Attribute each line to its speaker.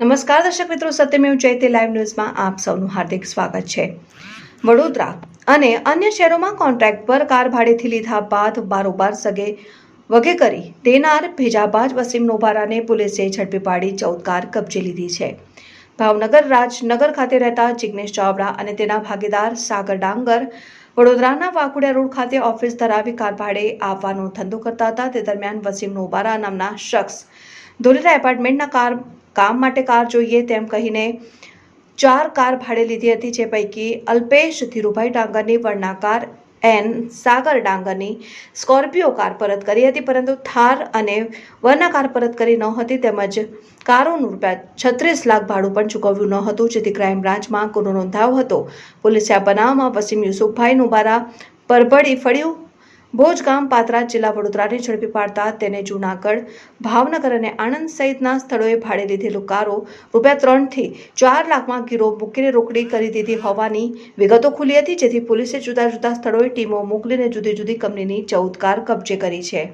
Speaker 1: નમસ્કાર દર્શક મિત્રો, સત્યમેવ જયતે લાઈવ ન્યૂઝમાં આપ સૌનું હાર્દિક સ્વાગત છે. વડોદરા અને અન્ય શહેરોમાં કોન્ટ્રાક્ટ પર કાર ભાડેથી લીધા બાદ બારોબાર સગે વગે કરી દેનાર ભેજાબાજ વસીમ નોબારાને પોલીસે ઝડપી પાડી ચૌદ કાર કબજે લીધી છે. ભાવનગર રાજનગર ખાતે રહેતા જિગ્નેશ ચાવડા અને તેના ભાગીદાર સાગર ડાંગર વડોદરાના વાકુડિયા રોડ ખાતે ઓફિસ ધરાવી કાર ભાડે આવવાનો ધંધો કરતા હતા. તે દરમિયાન વસીમ નોબારા નામના શખ્સ ધોલેરા એપાર્ટમેન્ટના કાર કામ માટે કાર જોઈએ તેમ કહીને ચાર કાર ભાડે લીધી હતી, જે પૈકી અલ્પેશ ધીરુભાઈ ડાંગરની વર્ણાકાર એન સાગર ડાંગરની, સ્કોર્પિયો કાર પરત કરી હતી, પરંતુ થાર અને વર્ના કાર પરત કરી ન હતી, તેમજ કારોનું રૂપિયા છત્રીસ લાખ ભાડું પણ ચૂકવ્યું ન હતું, જેથી ક્રાઇમ બ્રાન્ચમાં ગુનો નોંધાયો હતો. પોલીસે આ બનાવમાં વસીમ યુસુફભાઈ નુબારા પરભડી ફળિયું ભોજ ગામ પાત્રા જિલ્લા વડોદરાને ઝડપી પાડતા તેને જૂનાગઢ, ભાવનગર અને આણંદ સહિતના સ્થળોએ ભાડે લીધેલું કારો રૂપિયા ત્રણથી ચાર લાખમાં ગીરો મૂકીને રોકડી કરી દીધી હોવાની વિગતો ખુલી હતી, જેથી પોલીસે જુદા જુદા સ્થળોએ ટીમો મોકલીને જુદી જુદી કંપનીની ચૌદ કાર કબજે કરી છે.